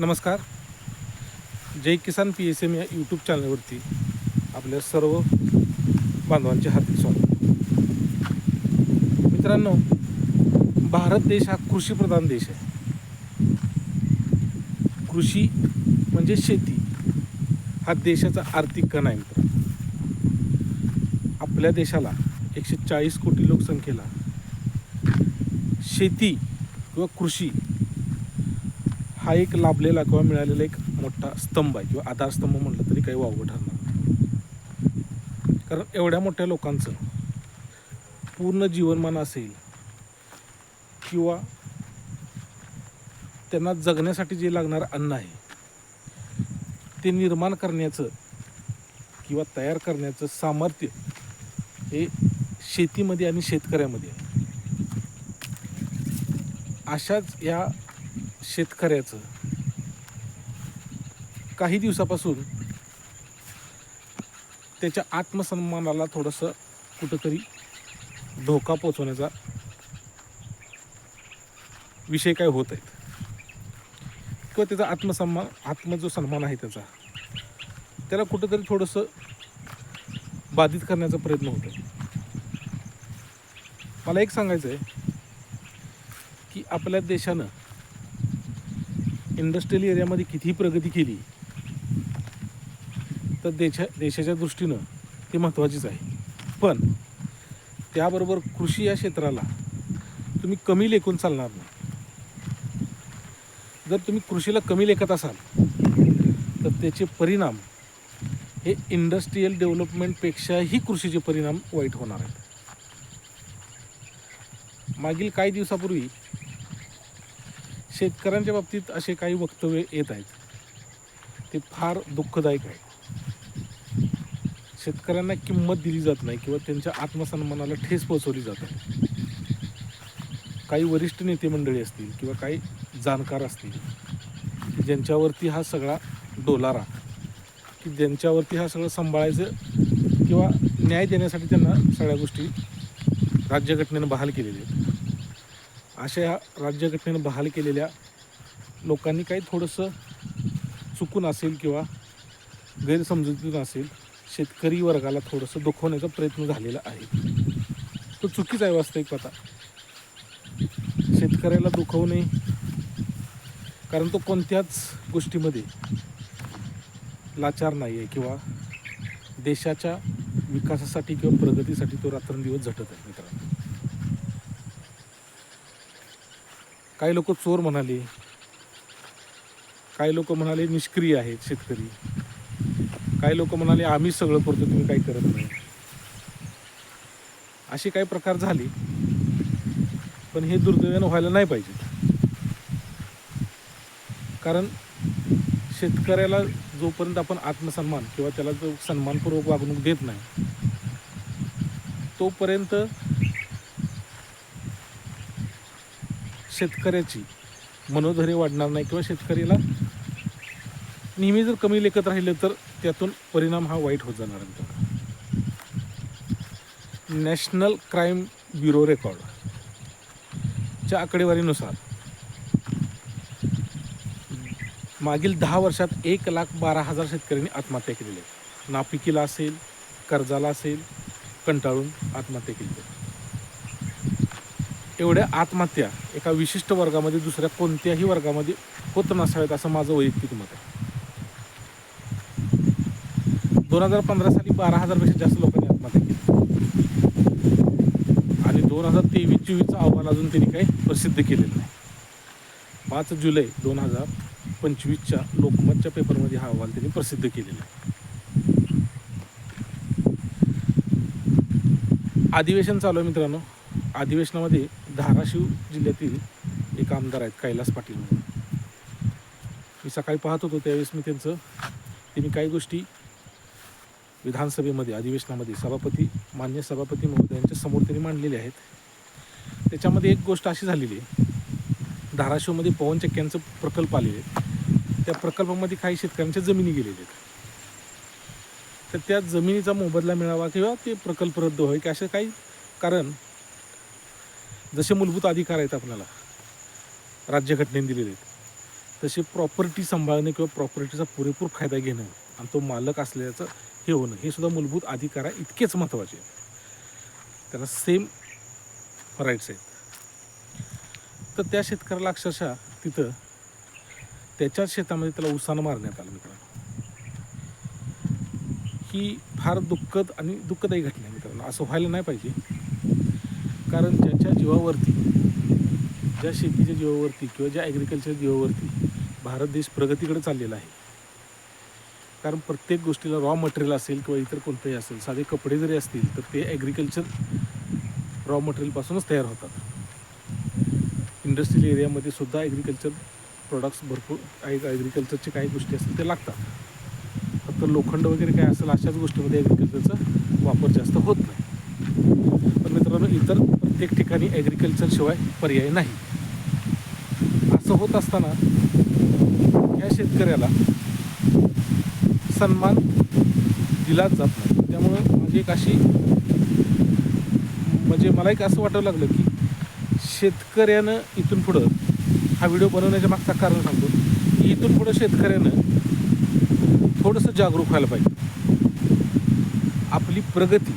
नमस्कार. Jai Kisan P S M या YouTube चॅनलवरती आपल्या सर्व बांधवांचे हार्दिक स्वागत. मित्रांनो भारत देश हा कृषीप्रधान देश आहे. कृषी म्हणजे शेती. हा देशाचा आर्थिक कणा आहे मित्र आपल्या देशाला एकशे चाळीस कोटी लोकसंख्येला शेती किंवा कृषी हा एक लाभलेला किंवा मिळालेला एक मोठा स्तंभ आहे किंवा आधारस्तंभ म्हटलं तरी काही वावगं ठरणार कारण एवढ्या मोठ्या लोकांचं पूर्ण जीवनमान असेल किंवा त्यांना जगण्यासाठी जे लागणारं अन्न आहे ते निर्माण करण्याचं किंवा तयार करण्याचं सामर्थ्य हे शेतीमध्ये आणि शेतकऱ्यामध्ये आहे. अशाच या शेतकऱ्याचं. काही दिवसापासून त्याच्या आत्मसन्मानाला थोडंसं कुठंतरी धोका पोचवण्याचा विषय काय होत आहेत. किंवा त्याचा आत्मसन्मान आत्म जो सन्मान आहे त्याचा. त्याला कुठंतरी थोडंसं बाधित करण्याचा प्रयत्न होतो मला एक सांगायचं आहे की आपल्या देशानं इंडस्ट्रियल एरियामध्ये कितीही प्रगती केली तर देशा देशाच्या दृष्टीनं ती महत्त्वाचीच आहे. पण त्याबरोबर कृषी या क्षेत्राला तुम्ही कमी लेखून चालणार नाही. जर तुम्ही कृषीला कमी लेखत असाल तर त्याचे परिणाम हे इंडस्ट्रीयल डेव्हलपमेंटपेक्षाही कृषीचे परिणाम वाईट होणार आहेत. मागील काही दिवसापूर्वी शेतकऱ्यांच्या बाबतीत असे काही वक्तव्य येत आहेत. ते फार दुःखदायक आहे. शेतकऱ्यांना किंमत दिली जात नाही किंवा त्यांच्या आत्मसन्मानाला ठेस पोचवली जात आहे काही वरिष्ठ नेते मंडळी असतील किंवा काही जाणकार असतील ज्यांच्यावरती हा सगळा डोलारा की ज्यांच्यावरती हा सगळं सांभाळायचं किंवा न्याय देण्यासाठी त्यांना सगळ्या गोष्टी राज्यघटनेनं बहाल केलेल्या आहेत. अशा या राज्यघटनेनं बहाल केलेल्या लोकांनी काही थोडंसं चुकून असेल किंवा गैरसमजुतीतून असेल शेतकरी वर्गाला थोडंसं दुखवण्याचा प्रयत्न झालेला आहे. तो चुकीचा आहे वास्तविक आता शेतकऱ्याला दुखवणे कारण तो कोणत्याच गोष्टीमध्ये लाचार नाही आहे किंवा देशाच्या विकासासाठी किंवा प्रगतीसाठी तो रात्रंदिवस झटत आहे मित्रांनो. काही लोक चोर म्हणाले. काही लोक म्हणाले निष्क्रिय आहेत शेतकरी. काही लोक म्हणाले आम्ही सगळं करतो तुम्ही काही करत नाही. असे काही प्रकार झाले. पण हे दुर्दैवानं व्हायला नाही पाहिजे. कारण शेतकऱ्याला जोपर्यंत आपण आत्मसन्मान किंवा त्याला जो सन्मानपूर्वक वागणूक देत नाही तोपर्यंत शेतकऱ्याची मनोधैर्य वाढणार नाही किंवा शेतकऱ्याला नेहमी जर कमी लेखत राहिलं तर त्यातून परिणाम हा वाईट होत जाणार आहे. नॅशनल क्राईम ब्युरो रेकॉर्डच्या आकडेवारीनुसार मागील दहा वर्षात एक लाख बारा हजार शेतकऱ्यांनी आत्महत्या केलेली आहे. नापिकीला असेल कर्जाला असेल कंटाळून आत्महत्या केली एवढ्या आत्महत्या एका विशिष्ट वर्गामध्ये दुसऱ्या कोणत्याही वर्गामध्ये होत नसाव्यात असं माझं वैयक्तिक मत आहे. दोन हजार पंधरा साली बारा हजारपेक्षा जास्त लोकांनी आत्महत्या केली. आणि दोन हजार तेवीस चोवीसचा अहवाल अजून त्यांनी काही प्रसिद्ध केलेला नाही. पाच जुलै दोन हजार पंचवीसच्या लोकमतच्या पेपरमध्ये हा अहवाल त्यांनी प्रसिद्ध केलेला आहे. अधिवेशन चालू आहे मित्रांनो. अधिवेशनामध्ये धाराशिव जिल्ह्यातील एक आमदार आहेत कैलास पाटील म्हणून. मी सकाळी पाहत होतो त्यावेळेस मी त्यांचं त्यांनी काही गोष्टी विधानसभेमध्ये अधिवेशनामध्ये सभापती मान्य सभापती महोदयांच्या समोर त्यांनी मांडलेले आहेत. त्याच्यामध्ये एक गोष्ट अशी झालेली आहे. धाराशिवमध्ये पवन चक्क्यांचं प्रकल्प आलेले आहेत. त्या प्रकल्पामध्ये काही शेतकऱ्यांच्या जमिनी गेलेल्या आहेत. तर त्या जमिनीचा मोबदला मिळावा किंवा ते प्रकल्प रद्द व्हावे की असे काही कारण जसे मूलभूत अधिकार आहेत आपल्याला राज्यघटनेने दिलेले आहेत तसे प्रॉपर्टी सांभाळणे किंवा प्रॉपर्टीचा पुरेपूर फायदा घेणं आणि तो मालक असल्याचं हे होणं हे सुद्धा मूलभूत अधिकार आहे इतकेच महत्त्वाचे आहेत. त्याला सेम राईट्स आहेत. तर त्या शेतकऱ्याला अक्षरशः तिथं त्याच्याच शेतामध्ये त्याला उसानं मारण्यात आलं मित्रांनो. ही फार दुःखद आणि दुःखदायी घटना आहे मित्रांनो. असं व्हायला नाही पाहिजे. कारण ज्याच्या जीवावरती ज्या शेतीच्या जीवावरती किंवा ज्या ॲग्रिकल्चर जीवावरती भारत देश प्रगतीकडे चाललेला आहे. कारण प्रत्येक गोष्टीला रॉ मटेरियल असेल किंवा इतर कोणतंही असेल साधे कपडे जरी असतील तर ते ॲग्रिकल्चर रॉ मटेरियलपासूनच तयार होतात. इंडस्ट्रियल एरियामध्ये सुद्धा ॲग्रिकल्चर प्रोडक्ट्स भरपूर ॲग्रिकल्चरचे काही गोष्टी असतील ते लागतात. फक्त लोखंड वगैरे काय असेल अशाच गोष्टीमध्ये ॲग्रिकल्चरचा वापर जास्त होत नाही. इतर प्रत्येक ठिकाणी ॲग्रिकल्चरशिवाय पर्याय नाही. असं होत असताना या शेतकऱ्याला सन्मान दिलाच जात नाही. त्यामुळं माझी एक अशी म्हणजे मला एक असं वाटावं लागलं की शेतकऱ्यानं इथून पुढं हा व्हिडिओ बनवण्याच्या मागचा कारण सांगतो की इथून पुढं शेतकऱ्यानं थोडंसं जागरूक व्हायला पाहिजे. आपली प्रगती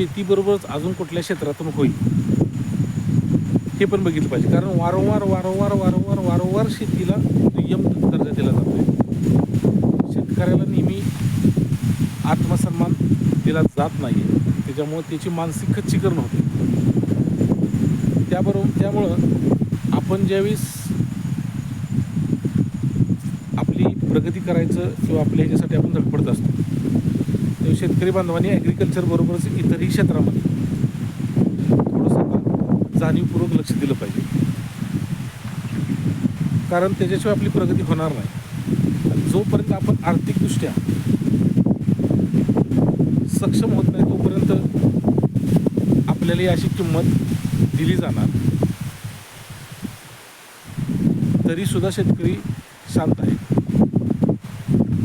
शेतीबरोबरच अजून कुठल्या क्षेत्रातून होईल? हे पण बघितलं पाहिजे. कारण वारंवार वारंवार वारंवार वारंवार शेतीला दुय्यम दर्जा दिला जातो शेतकऱ्याला नेहमी आत्मसन्मान दिला जात नाही त्याच्यामुळं त्याची मानसिक खच्चीकरण होते. त्याबरोबर त्यामुळं आपण ज्यावेळेस आपली प्रगती करायचं किंवा आपल्या ह्याच्यासाठी आपण धडपडत असतो शेतकरी बांधवांनी ॲग्रिकल्चर बरोबरच इतरही क्षेत्रामध्ये थोडंसं जाणीवपूर्वक लक्ष दिलं पाहिजे. कारण त्याच्याशिवाय आपली प्रगती होणार नाही. जोपर्यंत आपण आर्थिकदृष्ट्या सक्षम होत नाही तोपर्यंत आपल्याला ही अशी किंमत दिली जाणार. तरी सुद्धा शेतकरी शांत आहे.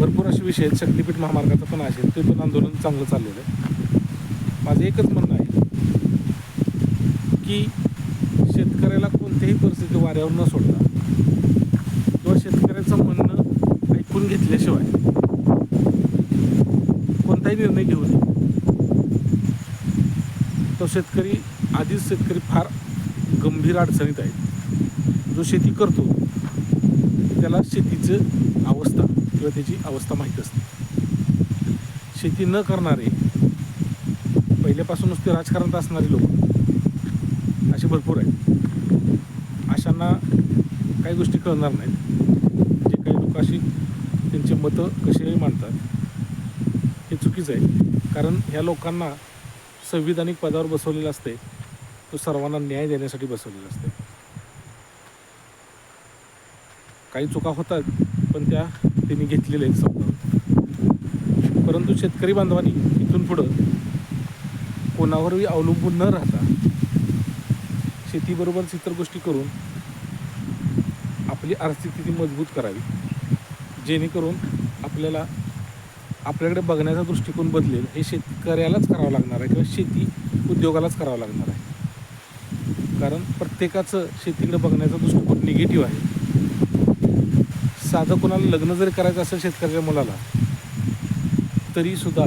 भरपूर असे विषय आहेत. शक्तीपीठ महामार्गाचं पण असेल ते पण आंदोलन चांगलं चाललेलं आहे. माझं एकच म्हणणं आहे की शेतकऱ्याला कोणत्याही परिस्थिती वाऱ्यावर न सोडता किंवा शेतकऱ्याचं म्हणणं ऐकून घेतल्याशिवाय कोणताही निर्णय घेऊ नये. तो शेतकरी आधीच शेतकरी फार गंभीर अडचणीत आहे. जो शेती करतो त्याला शेतीचं अवस्था किंवा त्याची अवस्था माहीत असते. शेती न करणारे पहिल्यापासूनच ते राजकारणात असणारे लोक असे भरपूर आहेत. अशांना काही गोष्टी कळणार नाहीत. जे काही लोक अशी त्यांची मतं कशी मांडतात हे चुकीचं आहे. कारण ह्या लोकांना संविधानिक पदावर बसवलेलं असते तो सर्वांना न्याय देण्यासाठी बसवलेलं असते. काही चुका होतात पण त्या त्यांनी घेतलेल्या आहेत समजावून. परंतु शेतकरी बांधवांनी इथून पुढं कोणावरही अवलंबून न राहता शेतीबरोबरच इतर गोष्टी करून आपली आर्थिक स्थिती मजबूत करावी जेणेकरून आपल्याला आपल्याकडे बघण्याचा दृष्टिकोन बदलेल हे शेतकऱ्यालाच करावं लागणार आहे किंवा शेती उद्योगालाच करावं लागणार आहे. कारण प्रत्येकाचं शेतीकडे बघण्याचा दृष्टिकोन निगेटिव्ह आहे. साधं कोणाला लग्न जरी करायचं असेल शेतकऱ्याच्या मुलाला तरीसुद्धा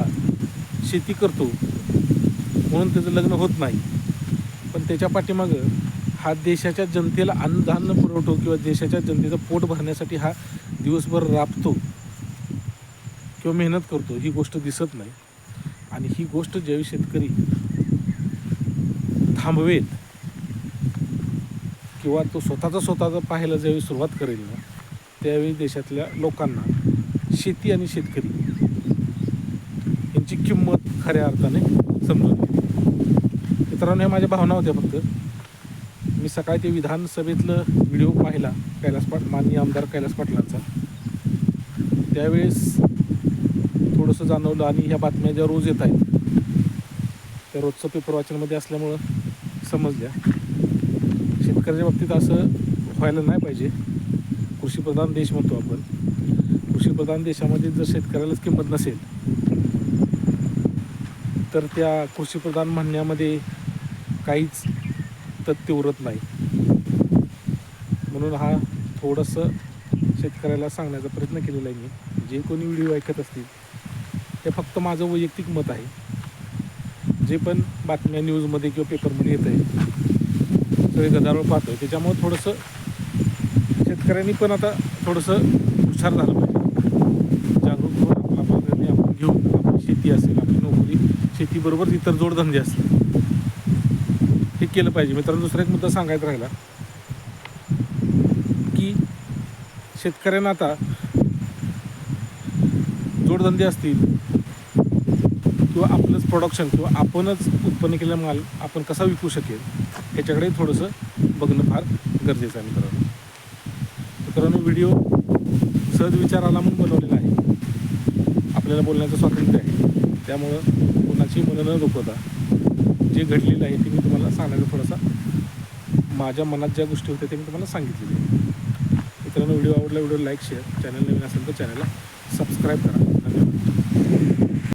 शेती करतो म्हणून त्याचं लग्न होत नाही. पण त्याच्या पाठीमागं हा देशाच्या जनतेला अन्नधान्य पुरवतो किंवा देशाच्या जनतेचं पोट भरण्यासाठी हा दिवसभर राबतो किंवा मेहनत करतो ही गोष्ट दिसत नाही. आणि ही गोष्ट ज्यावेळी शेतकरी थांबवेल किंवा तो स्वतःचा स्वतःचा पाहायला ज्यावेळी सुरुवात करेल ना त्यावेळी देशातल्या लोकांना शेती आणि शेतकरी यांची किंमत खऱ्या अर्थाने समजून येईल मित्रांनो ह्या माझ्या भावना होत्या फक्त. मी सकाळी ते विधानसभेतलं व्हिडिओ पाहिला कैलास पाट माननीय आमदार कैलास पाटलांचा. त्यावेळेस थोडंसं जाणवलं आणि ह्या बातम्या ज्या रोज येत आहेत त्या रोजचं पेपर वाचनमध्ये असल्यामुळं समजल्या. शेतकऱ्याच्या बाबतीत असं व्हायला नाही पाहिजे. कृषीप्रधान देश म्हणतो आपण. कृषीप्रधान देशामध्ये जर शेतकऱ्यालाच किंमत नसेल तर त्या कृषीप्रधान म्हणण्यामध्ये काहीच तथ्य उरत नाही. म्हणून हा थोडंसं शेतकऱ्याला सांगण्याचा प्रयत्न केलेला आहे मी. जे कोणी व्हिडिओ ऐकत असतील ते फक्त माझं वैयक्तिक मत आहे. जे पण बातम्या न्यूजमध्ये किंवा पेपरमध्ये येत आहे सगळे गदारोळ पाहतोय. त्याच्यामुळं थोडंसं शेतकऱ्यांनी पण आता थोडंसं हुशार झालं पाहिजे. जागरूक होऊन आपला आपला आपण घेऊन आपली शेती असेल आपली नोकरी शेतीबरोबर इतर जोडधंदे असतील. हे केलं पाहिजे. मित्रांनो दुसरा एक मुद्दा सांगायचा राहिला. की शेतकऱ्यांना आता जोडधंदे असतील किंवा आपलंच प्रोडक्शन किंवा आपणच उत्पन्न केलेला माल आपण कसा विकू शकेल ह्याच्याकडे थोडंसं बघणं फार गरजेचं आहे मित्रांनो. मित्रांनो व्हिडिओ सहज विचाराला म्हणून बनवलेला आहे. आपल्याला बोलण्याचं स्वातंत्र्य आहे. त्यामुळं कोणाची मनं न दुखवता जे घडलेलं आहे ते मी तुम्हाला सांगण्याचा थोडासा. माझ्या मनात ज्या गोष्टी होत्या ते मी तुम्हाला सांगितलेले मित्रांनो व्हिडिओ आवडला व्हिडिओ लाईक शेअर चॅनल नवीन असेल तर चॅनलला सबस्क्राईब करा.